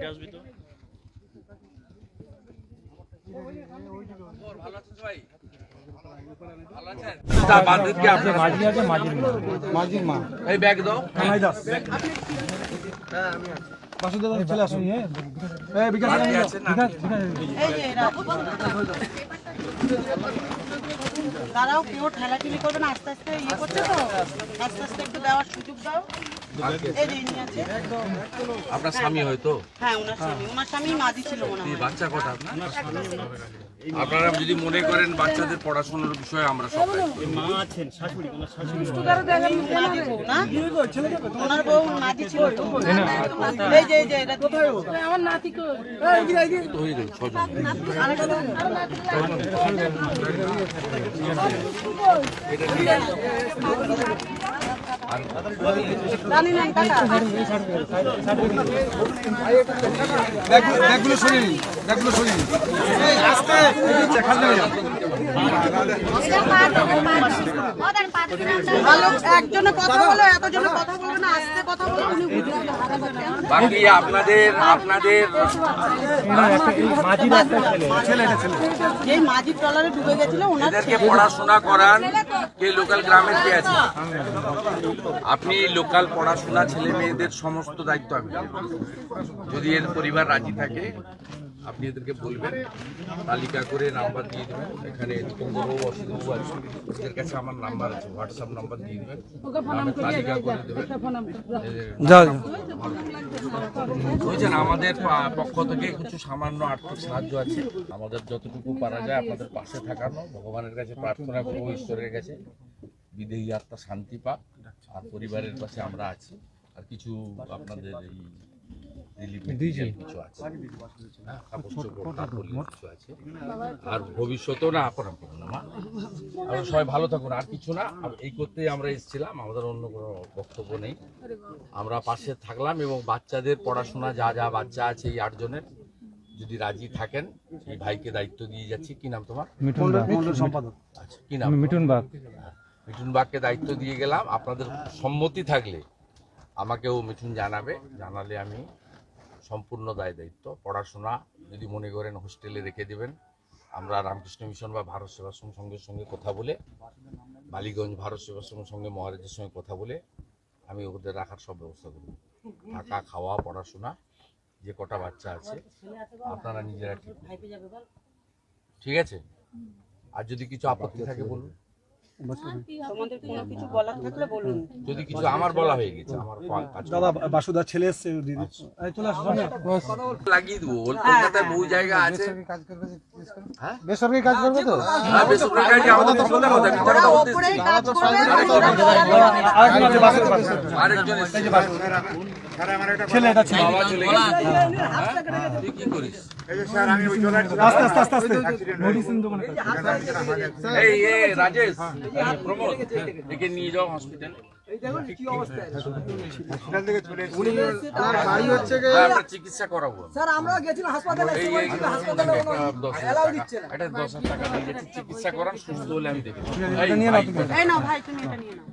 সাইডে আসবি তো। চলে আসুন। হ্যাঁ বিকাশ বিকাশ। তারাও কেউ ঠেলাঠেলি করবে না আস্তে আস্তে ইয়ে করছে তো। আস্তে আস্তে একটু দেওয়ার সুযোগ দাও। আপনার স্বামী হয়তো? হ্যাঁ ওনার স্বামী। ওনার স্বামী মাঝি ছিল মনে বাচ্চা কটা আপনার যদি মনে করেন বাচ্চাদের পড়াশোনার বিষয়ে আমরা সব মা আছেন শাশুড়ি শাশুড়ি মাঝি বউ ওনার বউ মাঝি ছিল তো এই যে এই যে এটা কোথায় তো হয়ে গেল ছজন জানি না কাকা ব্যাগগুলো সরিয়ে নিন ব্যাগগুলো সরিয়ে নিন এই ভালো একজনে কথা বলে এতজনে কথা আপনাদের আপনাদের পড়াশোনা করান, কে লোকাল গ্রামের কে আছে। আপনি লোকাল পড়াশোনা ছেলে মেয়েদের সমস্ত দায়িত্ব আমি যদি এর পরিবার রাজি থাকে আপনি এদেরকে বলবেন তালিকা করে নাম্বার দিয়ে দেবেন। এখানে আছে। এদের কাছে আমার নাম্বার আছে হোয়াটসঅ্যাপ নাম্বার দিয়ে দেবেন। তালিকা করে দেবেন। বুঝছেন আমাদের পক্ষ থেকে কিছু সামান্য আর্থিক সাহায্য আছে। আমাদের যতটুকু পারা যায় আপনাদের পাশে থাকানো ভগবানের কাছে প্রার্থনা করব ঈশ্বরের কাছে। বিদেহী আত্মা শান্তি পাক আর পরিবারের পাশে আমরা আছি। আর কিছু আপনাদের এই আর ভবিষ্যতেও না আপনার সবাই ভালো থাকুন আর কিছু না। এই করতেই আমরা এসেছিলাম আমাদের অন্য কোনো বক্তব্য নেই। আমরা পাশে থাকলাম এবং বাচ্চাদের পড়াশোনা যা যা বাচ্চা আছে এই আটজনের যদি রাজি থাকেন এই ভাইকে দায়িত্ব দিয়ে যাচ্ছি। কি নাম তোমার? মিঠুন সম্পাদক। আচ্ছা কি নাম? মিঠুন বাগ মিঠুন বাগকে দায়িত্ব দিয়ে গেলাম। আপনাদের সম্মতি থাকলে আমাকেও মিঠুন জানাবে। জানালে আমি সম্পূর্ণ দায় দায়িত্ব। পড়াশোনা যদি মনে করেন হোস্টেলে রেখে দেবেন। আমরা রামকৃষ্ণ মিশন বা ভারত সেবাশ্রম সংঘের সঙ্গে কথা বলে, বালিগঞ্জ ভারত সেবাশ্রম সঙ্গে মহারাজের সঙ্গে কথা বলে আমি ওদের রাখার সব ব্যবস্থা করব। থাকা, খাওয়া, পড়াশোনা, যে কটা বাচ্চা আছে, আপনারা নিজেরা ঠিক ঠিক আছে? আর যদি কিছু আপত্তি থাকে বলুন। যদি কিছু আমার বলা হয়ে গেছে আমার দাদা বাসুদার ছেলে এসছে দিদি চলে আসো লাগিয়ে দেবো কলকাতায় বহু জায়গা আছে হ্যাঁ? বেসরকারি কাজ করবে তো হ্যাঁ, বেসরকারি কাজ আমাদের কথা, মিথ্যা কথা বাসুদ বাসুদ আরেকজন এসেছে। ছেলে এটা ছেলে বাবা চলে গেছে। হ্যাঁ? কি করিস? আস্তে আস্তে আস্তে আস্তে মেডিসিন দোকানে এই রাজেশ প্রমোদ একে নিয়ে যাও হসপিটাল চিকিৎসা করাবো। স্যার আমরা গেছিলাম হাসপাতালে এই এই সময় হাসপাতালে একটা দশ হাজার অ্যালাউ টাকা। দিচ্ছে না। এটা দশ হাজার টাকা নিয়ে যাচ্ছি চিকিৎসা করান সুস্থ হলে আমি দেখি এটা নিয়ে নাও তুমি। এই নাও ভাই তুমি এটা নিয়ে নাও।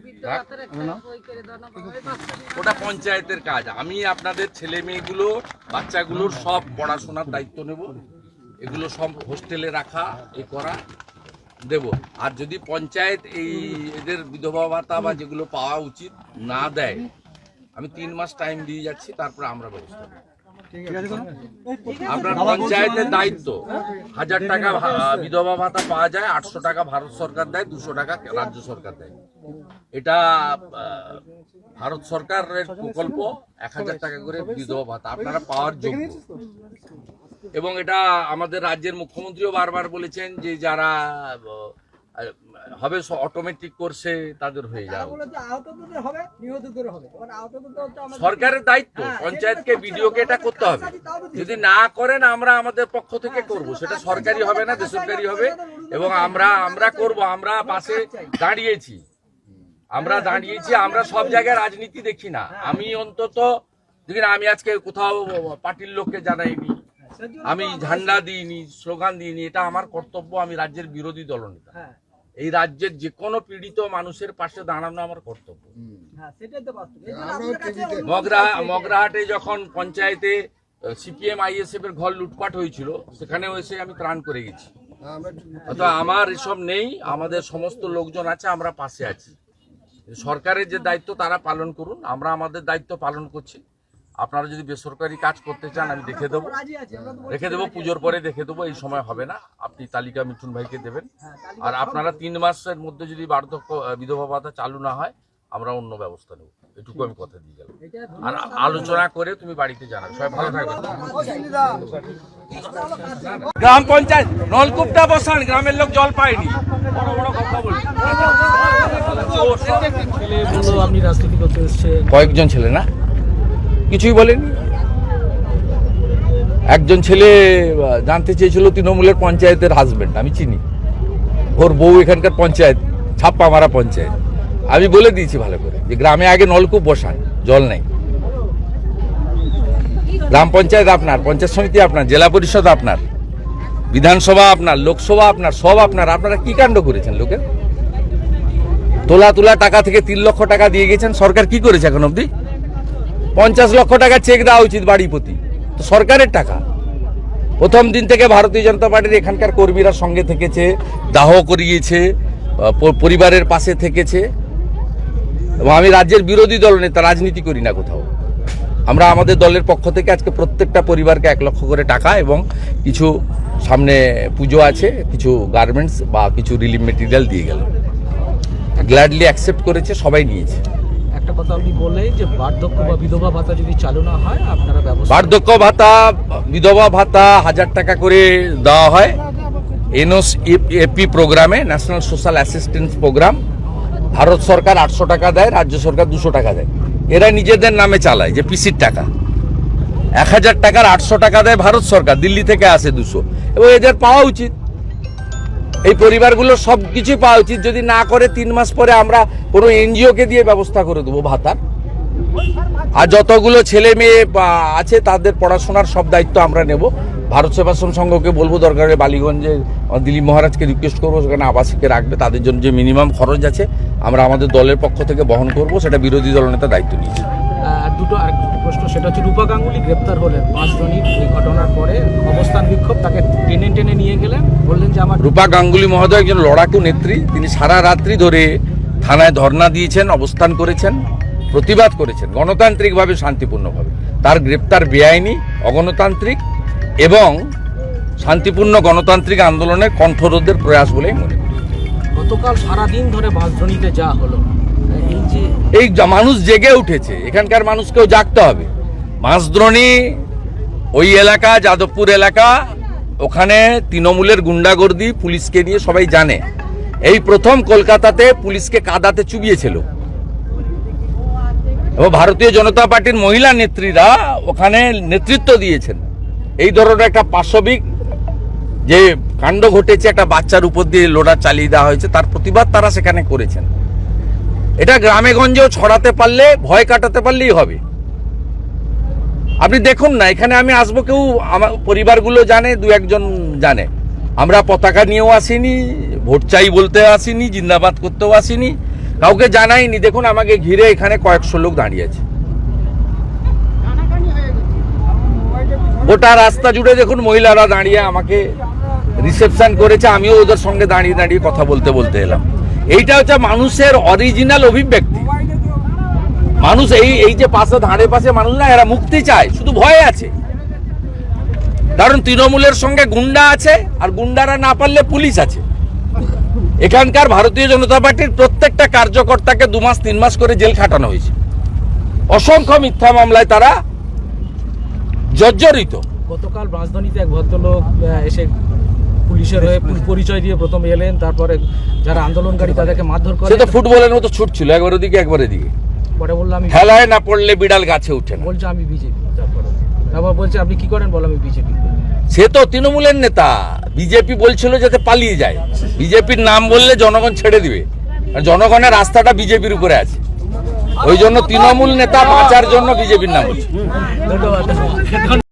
ওটা পঞ্চায়েতের কাজ। আমি আপনাদের ছেলে মেয়েগুলো বাচ্চাগুলোর সব পড়াশোনার দায়িত্ব নেব। এগুলো সব হোস্টেলে রাখা এ করা। দেব আর যদি পঞ্চায়েত এই এদের বিধবা ভাতা বা যেগুলো পাওয়া উচিত না দেয়, আমি তিন মাস টাইম দিয়ে যাচ্ছি, তারপরে আমরা ব্যবস্থা? আপনার পঞ্চায়েতের দায়িত্ব। হাজার টাকা বিধবা ভাতা পাওয়া যায় আটশো টাকা ভারত সরকার দেয় দুশো টাকা রাজ্য সরকার দেয়। এটা ভারত সরকারের প্রকল্প এক হাজার টাকা করে বিধবা ভাতা আপনারা পাওয়ার যোগ্য। এবং এটা আমাদের রাজ্যের মুখ্যমন্ত্রীও বারবার বলেছেন যে যারা হবে অটোমেটিক কোর্সে তাদের হয়ে যাবে। সরকারের দায়িত্ব পঞ্চায়েতকে বিডিওকে এটা করতে হবে। যদি না করেন আমরা আমাদের পক্ষ থেকে করব। সেটা সরকারি হবে না বেসরকারি হবে এবং আমরা আমরা করব আমরা পাশে দাঁড়িয়েছি। আমরা দাঁড়িয়েছি আমরা সব জায়গায় রাজনীতি দেখি না। আমি অন্তত দেখি না আমি আজকে কোথাও পার্টির লোককে জানাইনি। আমি ঝান্ডা দিইনি স্লোগান দিইনি এটা আমার কর্তব্য আমি রাজ্যের বিরোধী দলনেতা। হ্যাঁ। এই রাজ্যের যে কোনো পীড়িত মানুষের পাশে দাঁড়ানো আমার কর্তব্য। হ্যাঁ সেটাই তো বাস্তব। এই জন্য আপনাদের কাছে মগরা মগরাহাটে যখন পঞ্চায়েতে সিপিএম আইএসএফ এর ঘর লুটপাট হয়েছিল সেখানেও এসে আমি ত্রাণ করে গেছি। অর্থাৎ আমার এসব নেই আমাদের সমস্ত লোকজন আছে আমরা পাশে আছি। সরকারের যে দায়িত্ব তারা পালন করুন আমরা আমাদের দায়িত্ব পালন করছি। আপনারা যদি বেসরকারি কাজ করতে চান আমি দেখে দেবো। রেখে দেবো পুজোর পরে দেখে দেবো এই সময় হবে না। আপনি তালিকা মিঠুন ভাইকে দেবেন। আর আপনারা তিন মাসের মধ্যে যদি বার্ধক্য বিধবা ভাতা চালু না হয় আমরা অন্য ব্যবস্থা নেব। এটুকু আমি কথা দিয়ে গেলাম। আর আলোচনা করে তুমি বাড়িতে জানাবে। সবাই ভালো থাকবে গ্রাম পঞ্চায়েত নলকূপটা বসান গ্রামের লোক জল পায়নি। বড় বড় কথা বলি। কয়েকজন ছেলে না? কিছুই বলেনি। একজন ছেলে জানতে চেয়েছিল তৃণমূলের পঞ্চায়েতের হাজবেন্ড আমি চিনি। ওর বউ এখানকার পঞ্চায়েত ছাপ্পা মারা পঞ্চায়েত। আমি বলে দিয়েছি ভালো করে যে গ্রামে আগে নলকূপ বসান, জল নেই। গ্রাম পঞ্চায়েত আপনার, পঞ্চায়েত সমিতি আপনার, জেলা পরিষদ আপনার, বিধানসভা আপনার, লোকসভা আপনার, সব আপনার। আপনারা কি কাণ্ড করেছেন লোকের? তোলা তোলা টাকা থেকে তিন লক্ষ টাকা দিয়ে গেছেন, সরকার কি করেছে এখন অবধি? পঞ্চাশ লক্ষ টাকা চেক দেওয়া উচিত বাড়ি প্রতি। তো সরকারের টাকা। প্রথম দিন থেকে ভারতীয় জনতা পার্টির এখানকার কর্মীরা সঙ্গে থেকেছে, দাহ করিয়েছে পরিবারের পাশে থেকেছে। এবং আমি রাজ্যের বিরোধী দল নেতা, রাজনীতি করি না কোথাও। আমরা আমাদের দলের পক্ষ থেকে আজকে প্রত্যেকটা পরিবারকে এক লক্ষ করে টাকা এবং কিছু সামনে পুজো আছে, কিছু গার্মেন্টস বা কিছু রিলিফ মেটেরিয়াল দিয়ে গেল গ্ল্যাডলি অ্যাকসেপ্ট করেছে, সবাই নিয়েছে। একটা কথা আপনি বললেন যে বার্ধক্য বা বিধবা ভাতা যদি চালু না হয়, আপনারা ব্যবস্থা বার্ধক্য ভাতা, বিধবা ভাতা হাজার টাকা করে দেওয়া হয়। এনওস এপি প্রোগ্রামে national social assistance programme Bharat সরকার আটশো টাকা দেয়, রাজ্য সরকার দুশো টাকা দেয়। এরা নিজেদের নামে চালায়, যে পিসির টাকা। এক হাজার টাকার আটশো টাকা দেয় ভারত সরকার, দিল্লি থেকে আসে দুশো। এবং এদের পাওয়া উচিত। এই পরিবারগুলো সব কিছু পাওয়া উচিত। যদি না করে তিন মাস পরে আমরা কোনো এনজিওকে দিয়ে ব্যবস্থা করে দেবো ভাতার। আর যতগুলো ছেলে মেয়ে আছে, তাদের পড়াশোনার সব দায়িত্ব আমরা নেব। ভারত সেবাশ্রম সংঘকে বলব, দরকার বালিগঞ্জে দিলীপ মহারাজকে রিকোয়েস্ট করব, সেখানে আবাসিকে রাখবে, তাদের জন্য যে মিনিমাম খরচ আছে, আমরা আমাদের দলের পক্ষ থেকে বহন করব, সেটা বিরোধী দলনেতা দায়িত্ব নিয়েছে। দুটো আর প্রশ্ন সেটা হচ্ছে রূপা গাঙ্গুলি গ্রেপ্তার হলেন পাঁচজনই এই ঘটনার পরে অবস্থান বিক্ষোভ তাকে টেনে টেনে নিয়ে গেলেন। বললেন যে আমার রূপা গাঙ্গুলি মহোদয় একজন লড়াকু নেত্রী। তিনি সারা রাত্রি ধরে থানায় ধর্ণা দিয়েছেন অবস্থান করেছেন প্রতিবাদ করেছেন গণতান্ত্রিকভাবে শান্তিপূর্ণভাবে। তার গ্রেপ্তার বেআইনি অগণতান্ত্রিক এবং শান্তিপূর্ণ গণতান্ত্রিক আন্দোলনের কণ্ঠরোধের প্রয়াস বলেই মনে করি। গতকাল সারাদিন ধরে বাঁশধ্বনিতে যা হলো। এই মানুষ জেগে উঠেছে, এখানকার মানুষকেও জাগতে হবে। মাসদ্রোণী ওই এলাকা, যাদবপুর এলাকা, ওখানে তৃণমূলের গুন্ডাগর্দি পুলিশকে নিয়ে সবাই জানে। এই প্রথম কলকাতাতে পুলিশকে কাদাতে চুবিয়েছিল। এবং ভারতীয় জনতা পার্টির মহিলা নেত্রীরা ওখানে নেতৃত্ব দিয়েছেন। এই ধরনের একটা পাশবিক যে কাণ্ড ঘটেছে, একটা বাচ্চার উপর দিয়ে লোডার চালিয়ে দেওয়া হয়েছে, তার প্রতিবাদ তারা সেখানে করেছেন। এটা গ্রামে গঞ্জেও ছড়াতে পারলে, ভয় কাটাতে পারলেই হবে। আপনি দেখুন না, এখানে আমি আসব কেউ, আমার পরিবারগুলো জানে, দু একজন জানে। আমরা পতাকা নিয়েও আসিনি, ভোট চাই বলতে আসিনি, জিন্দাবাদ করতেও আসিনি। কাউকে জানাইনি। দেখুন, আমাকে ঘিরে এখানে কয়েকশো লোক দাঁড়িয়ে আছে। গোটা রাস্তা জুড়ে দেখুন, মহিলারা দাঁড়িয়ে আমাকে রিসেপশন করেছে। আমিও ওদের সঙ্গে দাঁড়িয়ে দাঁড়িয়ে কথা বলতে বলতে এলাম। এইটা হচ্ছে মানুষের অরিজিনাল অভিব্যক্তি। মানুষ এই এই যে পাশে, ধারে পাশে মানুষ না, এরা মুক্তি চায়, শুধু ভয়ে আছে। কারণ তৃণমূলের সঙ্গে গুন্ডা আছে, আর গুন্ডারা না পারলে পুলিশ আছে। এখানকার ভারতীয় জনতা পার্টির প্রত্যেকটা কার্যকর্তাকে দু মাস, তিন মাস করে জেল খাটানো হয়েছে। অসংখ্য মিথ্যা মামলায় তারা জর্জরিত। গতকাল বাঁশধ্বনিতে এক ভদ্রলোক এসে পুলিশের হয়ে পরিচয় দিয়ে প্রথম এলেন তারপরে যারা আন্দোলনকারী তাদেরকে মারধর করে সে তো ফুটবলের মতো ছুটছিল একবার ওদিকে একবার এদিকে। পরে বলল আমি খেলায় না পড়লে বিড়াল গাছে উঠে না। বলছে আমি বিজেপি তারপরে। তারপর বলছে আপনি কি করেন? বলো আমি বিজেপি। সে তো তৃণমূলের নেতা। বিজেপি বলছিল যাতে পালিয়ে যায়। বিজেপির নাম বললে জনগণ ছেড়ে দিবে। আর জনগণের রাস্তাটা বিজেপির উপরে আছে। ওই জন্য তৃণমূল নেতা বাঁচার জন্য বিজেপির নাম বলছে। ধন্যবাদ।